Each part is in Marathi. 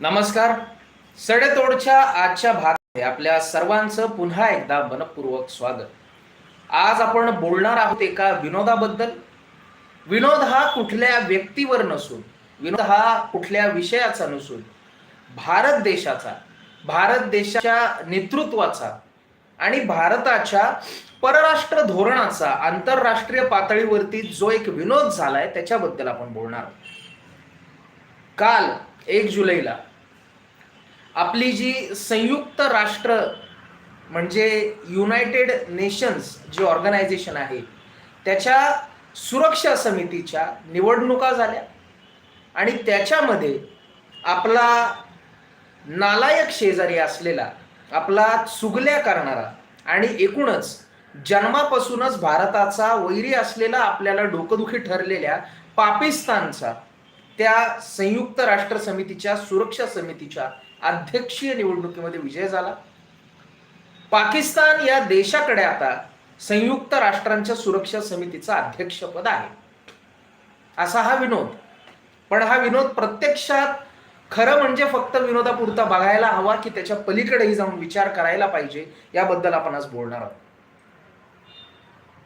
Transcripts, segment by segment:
नमस्कार. सडेतोडच्या आजच्या भागामध्ये आपल्या सर्वांचं पुन्हा एकदा मनपूर्वक स्वागत. आज आपण बोलणार आहोत एका विनोदाबद्दल. विनोद हा कुठल्या व्यक्तीवर नसून विनोद हा कुठल्या विषयाचा नसून भारत देशाचा भारत देशाच्या नेतृत्वाचा आणि भारताच्या परराष्ट्र धोरणाचा आंतरराष्ट्रीय पातळीवरती जो एक विनोद झालाय त्याच्याबद्दल आपण बोलणार आहोत. काल एक जुलैला आपली जी संयुक्त राष्ट्र म्हणजे युनायटेड नेशन्स जी ऑर्गनायझेशन आहे त्याच्या सुरक्षा समितीच्या निवडणुका झाल्या. आणि त्याच्यामध्ये आपला नालायक शेजारी असलेला आपला चुगल्या करणारा आणि एकूणच जन्मापासूनच भारताचा वैरी असलेला आपल्याला डोकदुखी ठरलेल्या पाकिस्तानचा त्या संयुक्त राष्ट्र समितीच्या सुरक्षा समितीच्या अध्यक्षीय निवडणुकीमध्ये विजय झाला. पाकिस्तान या देशाकडे आता संयुक्त राष्ट्रांच्या सुरक्षा समितीचं अध्यक्षपद आहे. असा हा विनोद. पण हा विनोद प्रत्यक्षात खरं म्हणजे फक्त विनोदापुरता बघायला हवा की त्याच्या पलीकडेही जाऊन विचार करायला पाहिजे याबद्दल आपण आज बोलणार आहोत.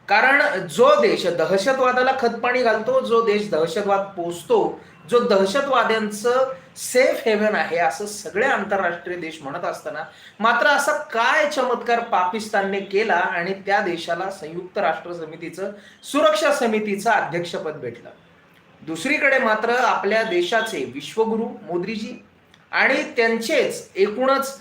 कारण जो देश दहशतवादाला खतपाणी घालतो जो देश दहशतवाद पोचतो जो दहशतवाद्यांचं सेफ हेवन आहे असं सगळे आंतरराष्ट्रीय देश म्हणत असताना मात्र असा काय चमत्कार पाकिस्तानने केला आणि त्या देशाला संयुक्त राष्ट्र समितीचं सुरक्षा समितीचं अध्यक्षपद भेटलं? दुसरीकडे मात्र आपल्या देशाचे विश्वगुरु मोदीजी आणि त्यांचेच एकूणच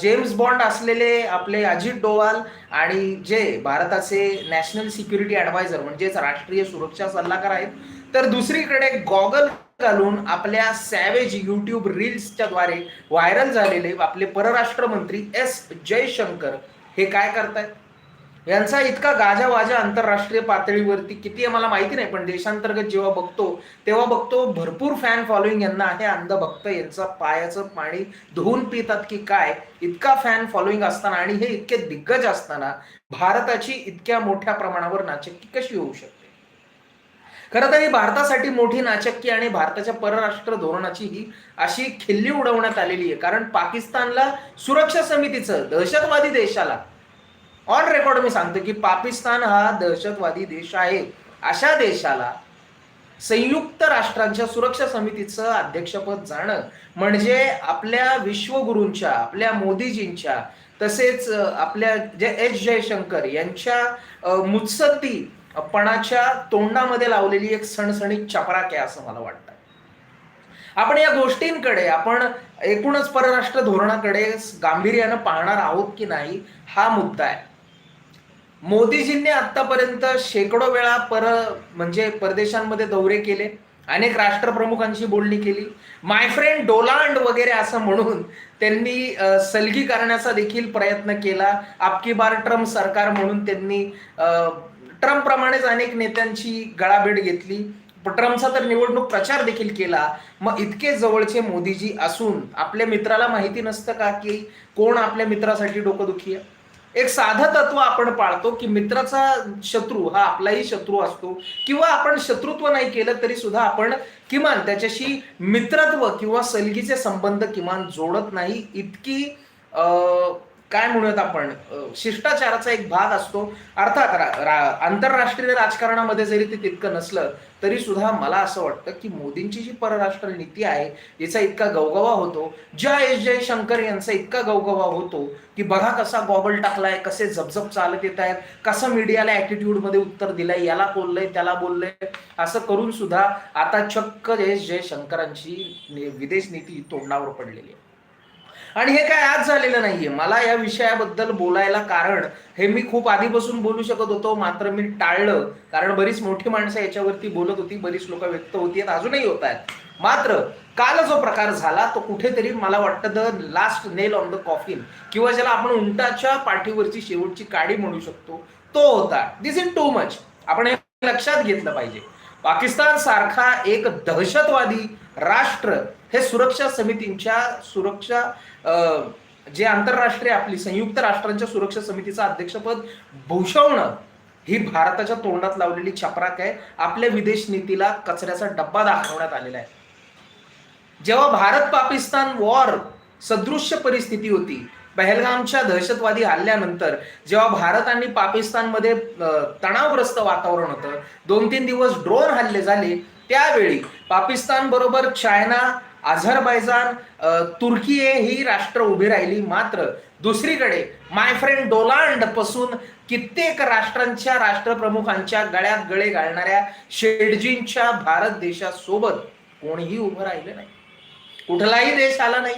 जेम्स बॉन्ड असलेले आपले अजित डोवाल आणि जे भारताचे नॅशनल सिक्युरिटी ॲडवायझर म्हणजेच राष्ट्रीय सुरक्षा सल्लागार आहेत तर दुसरीकडे गॉगल घालून आपल्या सॅवेज युट्यूब रील्सच्या द्वारे व्हायरल झालेले आपले परराष्ट्र मंत्री एस जयशंकर हे काय करतायत यांचा इतका गाजावाजा आंतरराष्ट्रीय पातळीवरती किती आहे मला माहिती नाही पण देशांतर्गत जेव्हा बघतो तेव्हा बघतो भरपूर फॅन फॉलोईंग यांना आहे अंधभक्त यांचा पायाचं पाणी धुवून पितात की काय इतका फॅन फॉलोईंग असताना आणि हे इतके दिग्गज असताना भारताची इतक्या मोठ्या प्रमाणावर नाचक्की कशी होऊ शकते? खरं तर ही भारतासाठी मोठी नाचक्की आणि भारताच्या परराष्ट्र धोरणाची ही अशी खिल्ली उडवण्यात आलेली आहे. कारण पाकिस्तानला सुरक्षा समितीचं दहशतवादी देशाला ऑन रेकॉर्ड मी सांगतो की पाकिस्तान हा दहशतवादी देश आहे. अशा देशाला संयुक्त राष्ट्रांच्या सुरक्षा समितीचं अध्यक्षपद जाणं म्हणजे आपल्या विश्वगुरूंच्या आपल्या मोदीजींच्या तसेच आपल्या जे एस जयशंकर यांच्या मुत्सद्दी पणाच्या तोंडामध्ये लावलेली एक सणसणीत चपराक आहे असं मला वाटतं आपण या गोष्टींकडे आपण एकूणच परराष्ट्र धोरणाकडे गांभीर्यानं पाहणार आहोत की नाही हा मुद्दा आहे. मोदीजींनी आतापर्यंत शेकडो वेळा पर म्हणजे परदेशांमध्ये दौरे केले अनेक राष्ट्रप्रमुखांशी बोलणी केली. माय फ्रेंड डोलांड वगैरे असं म्हणून त्यांनी सलगी करण्याचा देखील प्रयत्न केला. आपकी बार ट्रम्प सरकार म्हणून त्यांनी ट्रम्प प्रमाणेच अनेक नेत्यांची गळाभेट घेतली. ट्रम्पचा तर निवडणूक प्रचार देखील केला. मग इतके जवळचे मोदीजी असून आपल्या मित्राला माहिती नसतं का की कोण आपल्या मित्रासाठी डोकंदुखी आहे? एक साधं तत्व आपण पाळतो की मित्राचा शत्रू हा आपलाही शत्रू असतो. किंवा आपण शत्रुत्व नाही केलं तरी सुद्धा आपण किमान त्याच्याशी मित्रत्व किंवा सलगीचे संबंध किमान जोडत नाही. इतकी काय म्हणूयात आपण? शिष्टाचाराचा एक भाग असतो. अर्थात रा, रा, आंतरराष्ट्रीय राजकारणामध्ये जरी ते तितकं नसलं तरी सुद्धा मला असं वाटतं की मोदींची जी परराष्ट्र नीती आहे याचा इतका गवगवा होतो. ज्या एस जयशंकर यांचा इतका गवगवा होतो की बघा कसा गॉगल टाकलाय कसे जपजप चालत येत आहेत कसं मीडियाला ॲटिट्यूडमध्ये उत्तर दिलंय याला बोललंय त्याला बोललंय असं करून सुद्धा आता चक्क एस जयशंकरांची विदेश नीती तोंडावर पडलेली आहे. आणि हे काय आज झालेलं नाहीये. मला या विषयाबद्दल बोलायला कारण हे मी खूप आधीपासून बोलू शकत होतो मात्र मी टाळलं. कारण बरीच मोठी माणसं याच्यावरती बोलत होती बरीच लोक व्यक्त होती अजूनही होत आहेत. मात्र काल जो प्रकार झाला तो कुठेतरी मला वाटतं the last nail on the coffin किंवा ज्याला आपण उंटाच्या पाठीवरची शेवटची काडी म्हणू शकतो तो होता. दिस इन टू मच आपण हे लक्षात घेतलं पाहिजे. पाकिस्तान सारखा एक दहशतवादी राष्ट्र हे सुरक्षा समितींच्या सुरक्षा जे आंतरराष्ट्रीय आपली संयुक्त राष्ट्रांच्या सुरक्षा समितीचं अध्यक्षपद भूषवणं ही भारताच्या तोंडात लावलेली छपराक आहे. आपल्या विदेश नीतीला कचऱ्याचा डब्बा दाखवण्यात आलेला आहे. जेव्हा भारत पाकिस्तान वॉर सदृश्य परिस्थिती होती पहलगामच्या दहशतवादी हल्ल्यानंतर जेव्हा भारत आणि पाकिस्तानमध्ये तणावग्रस्त वातावरण होतं दोन तीन दिवस ड्रोन हल्ले झाले त्यावेळी पाकिस्तान बरोबर चायना अझरबैजान तुर्की ही राष्ट्र उभी राहिली मात्र. दुसरीकडे माय फ्रेंड डोलांडपासून कित्येक राष्ट्रांच्या राष्ट्रप्रमुखांच्या गळ्यात गळे घालणाऱ्या शेडजींच्या भारत देशासोबत कोणीही उभं राहिलं नाही. कुठलाही देश आला नाही.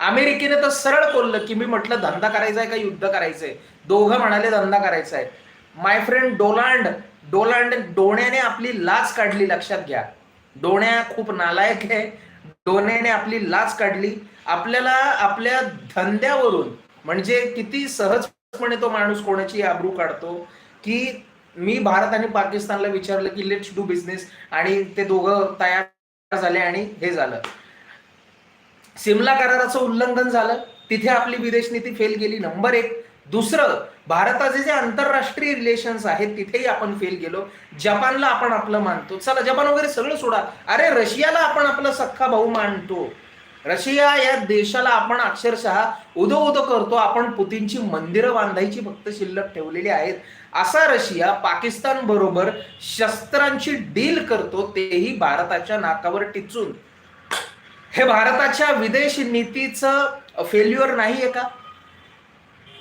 अमेरिकेने तर सरळ बोललं की मी म्हटलं धंदा करायचा आहे का युद्ध करायचंय? दोघं म्हणाले धंदा करायचा आहे माय फ्रेंड डोलांड डोलांड डोण्याने आपली लाच काढली लक्षात घ्या. डोण्या खूप नालायक आहे. डोण्याने आपली लाच काढली. आपल्याला आपल्या धंद्यावरून म्हणजे किती सहजपणे तो माणूस कोणाची आबरू काढतो की मी भारत आणि पाकिस्तानला विचारलं की लेट्स डू बिझनेस आणि ते दोघं तयार झाले आणि हे झालं. सिमला कराराचं उल्लंघन झालं. तिथे आपली विदेश नीती फेल गेली नंबर एक दुसरं भारताचे जे आंतरराष्ट्रीय रिलेशन्स आहेत तिथेही आपण फेल गेलो. जपानला आपण आपलं मानतो. चला जपान वगैरे सगळं सोडा. अरे रशियाला आपण आपला सख्खा भाऊ मानतो. रशिया या देशाला आपण अक्षरशः उदो उदो करतो. आपण पुतीनची मंदिरं बांधायची फक्त शिल्लक ठेवलेली आहेत. असा रशिया पाकिस्तान बरोबर शस्त्रांची डील करतो तेही भारताच्या नाकावर टिचून. हे भारताच्या विदेश नीतीचं फेल्युअर नाही आहे का?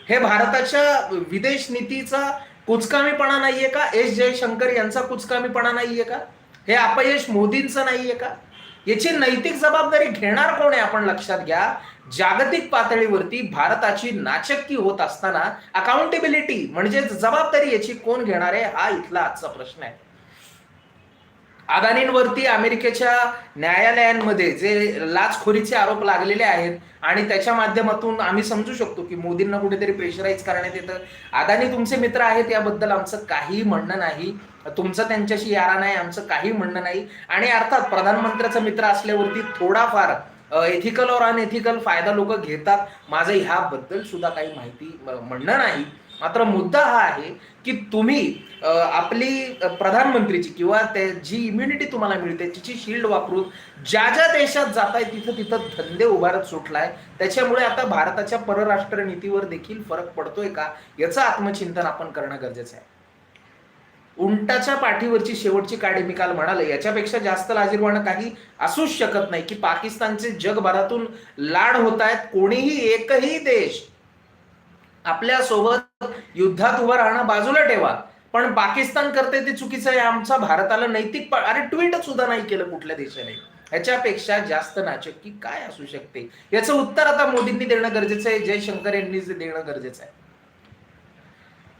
हे भारताच्या विदेश नीतीचा कुचकामीपणा नाहीये का? एस जयशंकर यांचा कुचकामीपणा नाहीये का? हे अपयश मोदींचं नाहीये का? याची नैतिक जबाबदारी घेणार कोण आहे आपण लक्षात घ्या. जागतिक पातळीवरती भारताची नाचक्की होत असताना अकाउंटेबिलिटी म्हणजे जबाबदारी याची कोण घेणार आहे? हा इथला आजचा प्रश्न आहे. अदानींवरती अमेरिकेच्या न्यायालयांमध्ये जे लाचखोरीचे आरोप लागलेले आहेत आणि त्याच्या माध्यमातून आम्ही समजू शकतो की मोदींना कुठेतरी प्रेशराईज करण्यात येतं. अदानी तुमचे मित्र आहेत याबद्दल आमचं काही म्हणणं नाही. तुमचं त्यांच्याशी यारा नाही आमचं काही म्हणणं नाही. आणि अर्थात प्रधानमंत्र्याचा मित्र असल्यावरती थोडाफार एथिकल और अनएथिकल फायदा लोक घेतात. माझं ह्याबद्दल सुद्धा काही माहिती म्हणणं नाही. मात्र मुद्दा हा आहे की तुम्ही आपली प्रधानमंत्रीची किंवा त्या जी इम्युनिटी तुम्हाला मिळते तिची शिल्ड वापरून ज्या ज्या देशात जाताय तिथं तिथं धंदे उभारत सुटलाय. त्याच्यामुळे आता भारताच्या परराष्ट्र नीतीवर देखील फरक पडतोय का? याचं आत्मचिंतन आपण करणं गरजेचं आहे. उंटाच्या पाठीवरची शेवटची काडी मी काल म्हणाले याच्यापेक्षा जास्त लाजीरवाणं काही असूच शकत नाही की पाकिस्तानचे जगभरातून लाड होत आहेत कोणीही एकही देश आपल्यासोबत युद्धात उभं राहणं बाजूला ठेवा. पण पाकिस्तान करते ते चुकीचं आहे आमचा भारताला नैतिक अरे ट्विटच सुद्धा नाही केलं कुठल्या देशाने. ह्याच्यापेक्षा जास्त नाचक्की काय असू शकते? याचं उत्तर आता मोदींनी देणं गरजेचं आहे जयशंकर यांनी देणं गरजेचं आहे.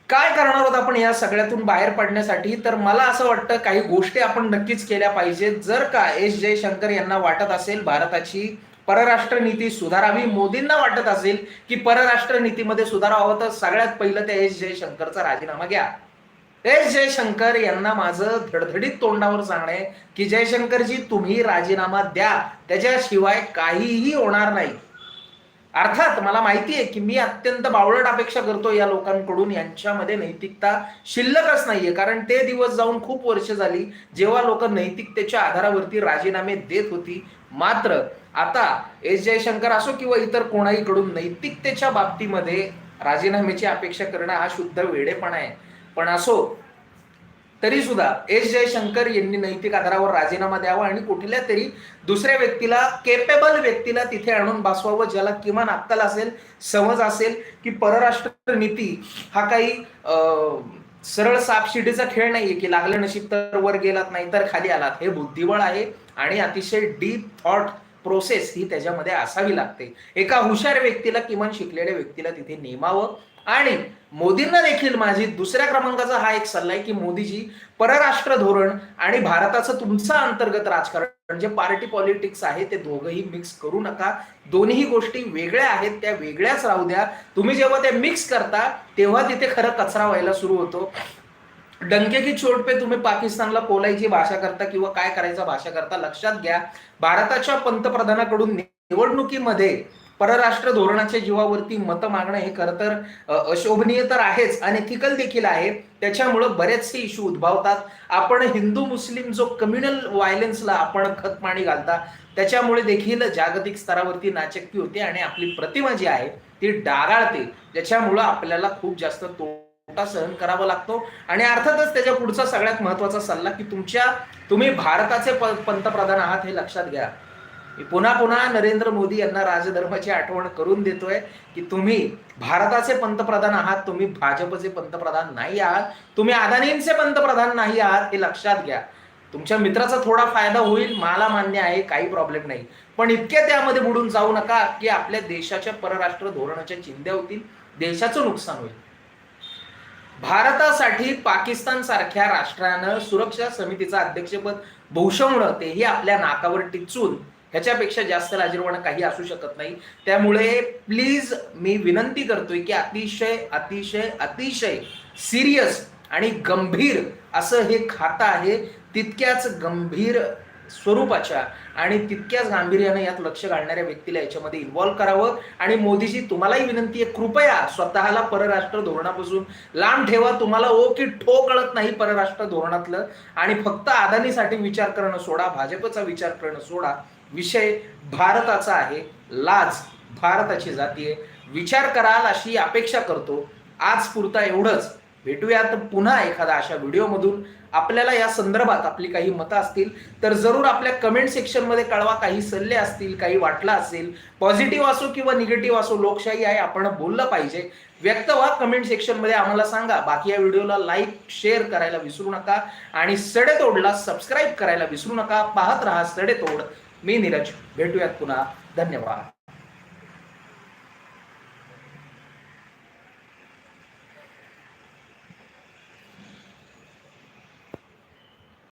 काय करणार आहोत आपण या सगळ्यातून बाहेर पडण्यासाठी? तर मला असं वाटतं काही गोष्टी आपण नक्कीच केल्या पाहिजेत. जर का एस जयशंकर यांना वाटत असेल भारताची परराष्ट्र नीती सुधारावी मोदींना वाटत असेल की परराष्ट्र नीतीमध्ये सुधार तर सगळ्यात पहिलं त्या एस जयशंकरचा राजीनामा घ्या. एस जयशंकर यांना माझं धडधडीत तोंडावर सांगणं आहे की जयशंकरजी तुम्ही राजीनामा द्या. त्याच्याशिवाय काहीही होणार नाही. अर्थात मला माहिती आहे की मी अत्यंत बावळट अपेक्षा करतो या लोकांकडून. यांच्यामध्ये नैतिकता शिल्लकच नाहीये. कारण ते दिवस जाऊन खूप वर्ष झाली जेव्हा लोक नैतिकतेच्या आधारावरती राजीनामे देत होती मात्र आता एस जयशंकर असो किंवा इतर कोणाहीकडून नैतिकतेच्या बाबतीमध्ये राजीनाम्याची अपेक्षा करणं हा शुद्ध वेडेपणा आहे. पण असो तरी सुद्धा एस जयशंकर यांनी नैतिक आधारावर राजीनामा द्यावा आणि कुठल्या तरी दुसऱ्या व्यक्तीला केपेबल व्यक्तीला तिथे आणून बसवावं ज्याला किमान अक्कल असेल समज असेल की परराष्ट्र नीती हा काही अं, सरळ सापशिडीचा खेळ नाहीये की लागलं नशीब तर वर गेलात नाही तर खाली आलात. हे बुद्धिबळ आहे आणि अतिशय डीप थॉट प्रोसेस ही त्याच्यामध्ये असावी लागते. एका हुशार व्यक्तीला किमान शिकलेल्या व्यक्तीला तिथे नेमावं. आणि मोदींना देखील माझी दुसऱ्या क्रमांकाचा हा एक सल्ला आहे की मोदीजी परराष्ट्र धोरण आणि भारताचं तुमचं अंतर्गत राजकारण जे पार्टी पॉलिटिक्स आहे ते दोघंही मिक्स करू नका. दोन्ही गोष्टी वेगळ्या आहेत त्या वेगळ्याच राहू द्या. तुम्ही जेव्हा त्या मिक्स करता तेव्हा तिथे खरं कचरा व्हायला सुरू होतो. डंके की चोट पे तुम्ही पाकिस्तानला बोलायची भाषा करता किंवा काय करायचा भाषा करता लक्षात घ्या. भारताच्या पंतप्रधानाकडून निवडणुकीमध्ये परराष्ट्र धोरणाच्या जीवावरती मतं मागणं हे खरं तर अशोभनीय तर आहेच आणि थिकल देखील आहे. त्याच्यामुळं बरेचसे इश्यू उद्भवतात. आपण हिंदू मुस्लिम जो कम्युनल व्हायलन्सला आपण खतपाणी घालता त्याच्यामुळे देखील जागतिक स्तरावरती नाचक्की होते आणि आपली प्रतिमा जी आहे ती डागाळते. ज्याच्यामुळं आपल्याला खूप जास्त तोटा सहन करावा लागतो. आणि अर्थातच त्याच्या पुढचा सगळ्यात महत्त्वाचा सल्ला की तुमच्या तुम्ही भारताचे पंतप्रधान आहात हे लक्षात घ्या. मी पुन्हा पुन्हा नरेंद्र मोदी यांना राजधर्माची आठवण करून देतोय की तुम्ही भारताचे पंतप्रधान आहात तुम्ही भाजपचे पंतप्रधान नाही आहात तुम्ही अदानींचे पंतप्रधान नाही आहात हे लक्षात घ्या. तुमच्या मित्राचा थोडा फायदा होईल मला मान्य आहे काही प्रॉब्लेम नाही. पण इतके त्यामध्ये बुडून जाऊ नका की आपल्या देशाच्या परराष्ट्र धोरणाच्या चिंध्या होतील देशाचं नुकसान होईल. भारतासाठी पाकिस्तान सारख्या राष्ट्रानं सुरक्षा समितीचं अध्यक्षपद भूषवणं तेही आपल्या नाकावर टिचून ह्याच्यापेक्षा जास्त लाजीरवाणं काही असू शकत नाही. त्यामुळे प्लीज मी विनंती करतोय की अतिशय अतिशय अतिशय सिरियस आणि गंभीर असं हे खातं आहे. तितक्याच गंभीर स्वरूपाच्या आणि तितक्याच गांभीर्याने यात लक्ष घालणाऱ्या व्यक्तीला याच्यामध्ये इन्व्हॉल्व्ह करावं. आणि मोदीजी तुम्हालाही विनंती आहे कृपया स्वतःला परराष्ट्र धोरणापासून लांब ठेवा. तुम्हाला ओ की ठो कळत नाही परराष्ट्र धोरणातलं. आणि फक्त अदानीसाठी विचार करणं सोडा भाजपचा विचार करणं सोडा. विषय भारताचा आहे लाज भारताची जाती आहे विचार कराल अशी अपेक्षा करतो. आज पुरता एवढंच. भेटूयात पुन्हा एखादा अशा व्हिडिओमधून. आपल्याला या संदर्भात आपली काही मतं असतील तर जरूर आपल्या कमेंट सेक्शनमध्ये कळवा. काही सल्ले असतील काही वाटलं असेल पॉझिटिव्ह असो किंवा निगेटिव्ह असो लोकशाही आहे आपण बोललं पाहिजे. व्यक्त व्हा कमेंट सेक्शनमध्ये आम्हाला सांगा. बाकी या व्हिडिओला लाईक शेअर करायला विसरू नका. आणि सडेतोडला सबस्क्राईब करायला विसरू नका. पाहत राहा सडेतोड. मी नीरज. भेटूयात पुन्हा. धन्यवाद.